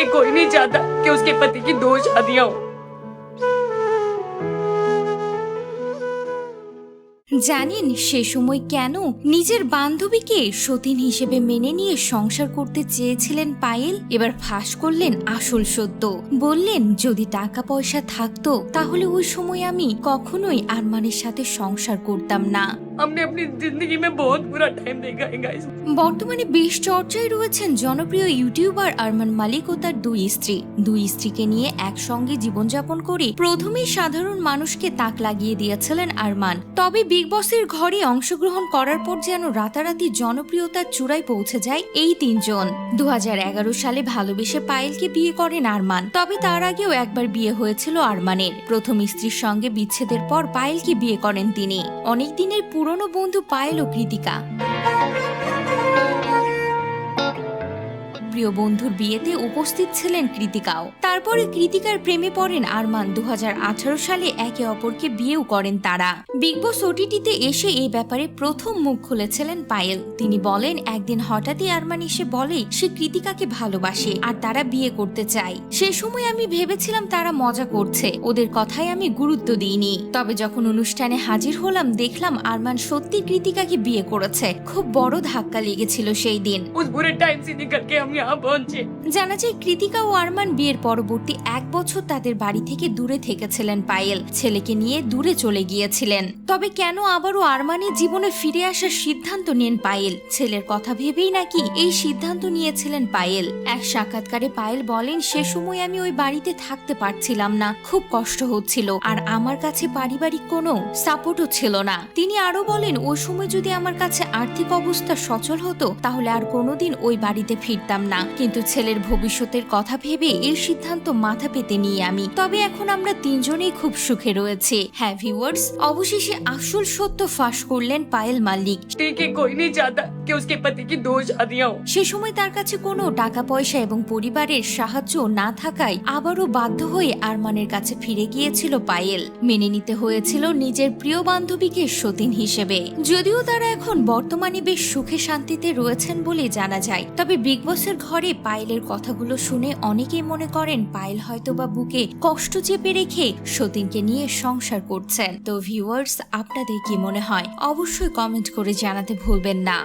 कि कोई नहीं चाहता कि उसके पति की दो शादियां हो জানেন সে সময় কেন নিজের বান্ধবীকে সতীন হিসেবে মেনে নিয়ে সংসার করতে চেয়েছিলেন পায়েল এবার ফাঁস করলেন আসল সত্য বললেন যদি টাকা পয়সা থাকতো তাহলে ওই সময় আমি কখনোই আরমানের সাথে সংসার করতাম না हमने अपनी जिंदगी में बहुत बुरा टाइम देखा है गाइस বর্তমানে বেশ চর্চায় রয়েছেন জনপ্রিয় ইউটিউবার আরমান মালিক ও তার দুই স্ত্রী দুই স্ত্রীকে নিয়ে একসঙ্গে জীবনযাপন করে প্রথমেই সাধারণ মানুষকে তাক লাগিয়ে দিয়েছিলেন আরমান তবে বিগ বসের ঘরে অংশগ্রহণ করার পর যেন রাতারাতি জনপ্রিয়তার চূড়ায় পৌঁছে যায় এই তিনজন দু সালে ভালোবেসে পায়েলকে বিয়ে করেন আরমান তবে তার আগেও একবার বিয়ে হয়েছিল আরমানের প্রথম স্ত্রীর সঙ্গে বিচ্ছেদের পর পায়েলকে বিয়ে করেন তিনি অনেক দিনের পুরনো বন্ধু পায়েল ও কৃতিকা। প্রিয় বন্ধুর বিয়েতে উপস্থিত ছিলেন কৃতিকাও। তারপরে কৃতিকার প্রেমে পড়েন আরমান। দুহাজার আঠারো সালে একে অপরকে বিয়েও করেন তারা। বিগ বস ওটিটিতে এসে এই ব্যাপারে প্রথম মুখ খুলেছিলেন পায়েল। তিনি বলেন, একদিন হঠাৎই আরমান এসে বলে, সে কৃতিকাকে ভালোবাসে আর তারা বিয়ে করতে চায়। সে সময় আমি ভেবেছিলাম তারা মজা করছে। ওদের কথায় আমি গুরুত্ব দিইনি। তবে যখন অনুষ্ঠানে হাজির হলাম, দেখলাম আরমান সত্যি কৃতিকাকে বিয়ে করেছে। খুব বড় ধাক্কা লেগেছিল সেই দিন। उस বঞ্চে জানা যায় কৃতিকা ও আরমান বিয়ের পরবর্তী এক বছর তাদের বাড়ি থেকে দূরে থেকেছিলেন পায়েল। ছেলেকে নিয়ে দূরে চলে গিয়েছিলেন। তবে কেন আবারও আরমানের জীবনে ফিরে আসার সিদ্ধান্ত নেন পায়েল? ছেলের কথা ভেবেই নাকি এই সিদ্ধান্ত নিয়েছিলেন পায়েল? এক সাক্ষাৎকারে পায়েল বলেন, সে সময় আমি ওই বাড়িতে থাকতে পারছিলাম না। খুব কষ্ট হচ্ছিল। আর আমার কাছে পারিবারিক কোনো সাপোর্টও ছিল না। তিনি আরও বলেন ওই সময় যদি আমার কাছে আর্থিক অবস্থা সচল হতো, তাহলে আর কোনোদিন ওই বাড়িতে ফিরতাম না। না। কিন্তু ছেলের ভবিষ্যতের কথা ভেবে এই সিদ্ধান্ত মাথা পেতে নিই আমি। তবে এখন আমরা তিনজনেই খুব সুখে রয়েছে। হ্যাঁ ভিউয়ার্স অবশেষে আসল সত্য ফাঁস করলেন পায়েল মালিক সে সময় তার কাছে কোনো টাকা পয়সা এবং পরিবারের সাহায্য না থাকায় আবারও বাধ্য হয়ে আরমানের কাছে ফিরে গিয়েছিল পায়েল। মেনে নিতে হয়েছিল নিজের প্রিয় বান্ধবীকে সতীন হিসেবে। যদিও তারা এখন বর্তমানে বেশ সুখে শান্তিতে রয়েছেন বলে জানা যায়। তবে বিগ বসের ঘরে পায়েলের কথাগুলো শুনে অনেকেই মনে করেন পায়েল হয়তো বা বুকে কষ্ট চেপে রেখে সতীনকে নিয়ে সংসার করছেন। তো ভিউয়ার্স আপনাদের কি মনে হয়? অবশ্যই কমেন্ট করে জানাতে ভুলবেন না।